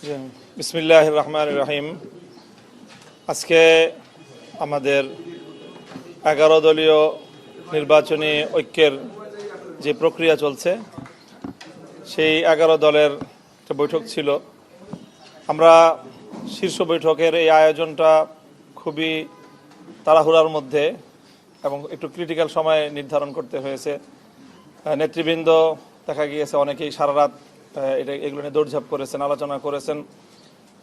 বিসমিল্লাহ রহমান রহিম। আজকে আমাদের এগারো দলীয় নির্বাচনী ঐক্যের যে প্রক্রিয়া চলছে, সেই এগারো দলের একটা বৈঠক ছিল। আমরা শীর্ষ বৈঠকের এই আয়োজনটা খুবই তাড়াহুড়ার মধ্যে এবং একটু ক্রিটিক্যাল সময় নির্ধারণ করতে হয়েছে। নেতৃবৃন্দ, দেখা গিয়েছে অনেকেই সারা রাত এটা এগুলো নিয়ে দৌড়ঝাঁপ করেছেন, আলোচনা করেছেন।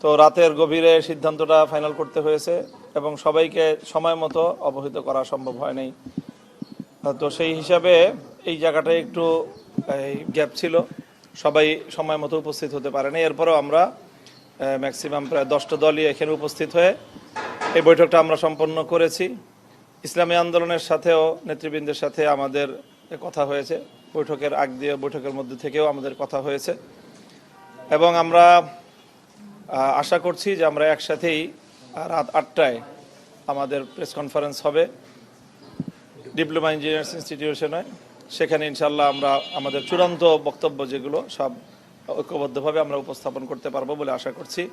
তো রাতের গভীরে সিদ্ধান্তটা ফাইনাল করতে হয়েছে এবং সবাইকে সময় মতো অবহিত করা সম্ভব হয় নাই তো সেই হিসাবে এই জায়গাটায় একটু গ্যাপ ছিল। সবাই সময় মতো উপস্থিত হতে পারেনি। এরপরও আমরা ম্যাক্সিমাম প্রায় দশটা দলই এখানে উপস্থিত হয়ে এই বৈঠকটা আমরা সম্পন্ন করেছি। ইসলামী আন্দোলনের সাথেও, নেতৃবৃন্দের সাথে আমাদের কথা হয়েছে। বৈঠকের আগ দিয়ে, বৈঠকের মধ্যে থেকেও আমাদের কথা হয়েছে। এবং আমরা আশা করছি যে আমরা একসাথেই রাত আটটায় আমাদের প্রেস কনফারেন্স হবে। ডিপ্লোমা ইঞ্জিনিয়ার্স ইনস্টিটিউশনে সেখানে ইনশাল্লাহ আমরা আমাদের চূড়ান্ত বক্তব্য যেগুলো সব ঐক্যবদ্ধভাবে আমরা উপস্থাপন করতে পারব বলে আশা করছি।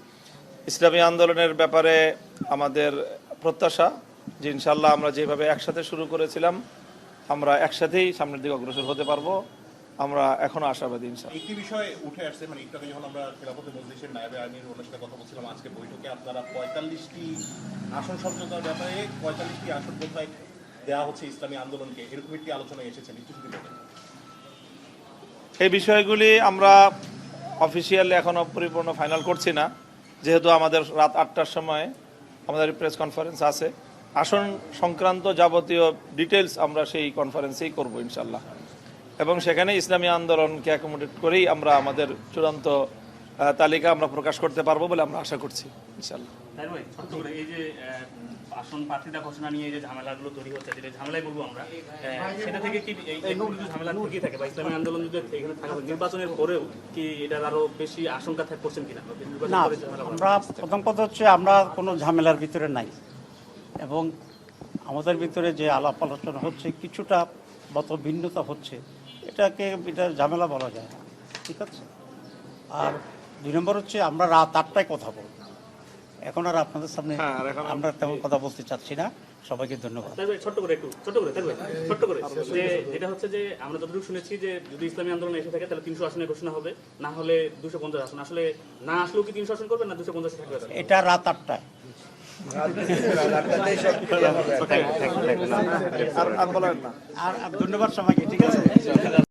ইসলামী আন্দোলনের ব্যাপারে আমাদের প্রত্যাশা যে ইনশাল্লাহ আমরা যেভাবে একসাথে শুরু করেছিলাম আমরা একসাথেই সামনের দিকে অগ্রসর হতে পারব। আমরা এখনও আশাবাদী ইনশাল্লাহ একটি বিষয় উঠে আসছে? মানে একটু যখন আমরা খেলাফতে মজলিসের নায়েবে আমির ওনার সাথে কথা বলছিলাম আজকে বৈঠকে আপনারা পঁয়তাল্লিশটি আসন সমঝোতার ব্যাপারে পঁয়তাল্লিশটি আসন কোথায় দেওয়া হচ্ছে ইসলামী আন্দোলনকে? এরকম একটি আলোচনায় যদি বলেন এই বিষয়গুলি আমরা অফিসিয়ালি এখনও পরিপূর্ণ ফাইনাল করছি না। যেহেতু আমাদের রাত আটটার সময় আমাদের প্রেস কনফারেন্স আছে। আসন সংক্রান্ত যাবতীয় ডিটেলস আমরা সেই কনফারেন্সেই করব ইনশাল্লাহ এবং সেখানে ইসলামী আন্দোলনকে অ্যাকোমোডেট করেই আমরা আমাদের চূড়ান্ত তালিকা আমরা প্রকাশ করতে পারব বলে আমরা আশা করছি ইনশাল্লাহ তাই ভাই ছোট্ট করে এই যে আসন প্রার্থীতা ঘোষণা নিয়ে যে ঝামেলাগুলো তৈরি হচ্ছে যেটা ঝামেলাই বলব আমরা আহ, সেটা থেকে কি এই এইগুলো যদি ঝামেলা ঠেকিয়ে থাকে? বা ইসলামী আন্দোলন যদি এখানে থাকে নির্বাচনের পরেও কি এটার আরও বেশি আশঙ্কা থাকে করছেন কিনা? আমরা প্রথম কথা হচ্ছে আমরা কোনো ঝামেলার ভিতরে নাই। এবং আমাদের ভিতরে যে আলাপ আলোচনা হচ্ছে কিছুটা মত ভিন্নতা হচ্ছে এটাকে এটা ঝামেলা বলা যায় না। ঠিক আছে? আর দুই নম্বর হচ্ছে আমরা রাত আটটায় কথা বলব। এখন আর আপনাদের সামনে হ্যাঁ, আমরা তেমন কথা বলতে চাচ্ছি না। সবাইকে ধন্যবাদ। ছোট্ট করে একটু ছোট্ট করে ছোট্ট করে। যে এটা হচ্ছে যে আমরা যতটুকু শুনেছি যে যদি ইসলামী আন্দোলন এসে থাকে তাহলে তিনশো আসনের ঘোষণা হবে না হলে দুশো পঞ্চাশ আসন। আসলে না আসলেও কি তিনশো আসন করবে না দুশো পঞ্চাশ থাকবে এটা রাত আটটায়। আর বলেন না আর ধন্যবাদ সবাইকে ঠিক আছে?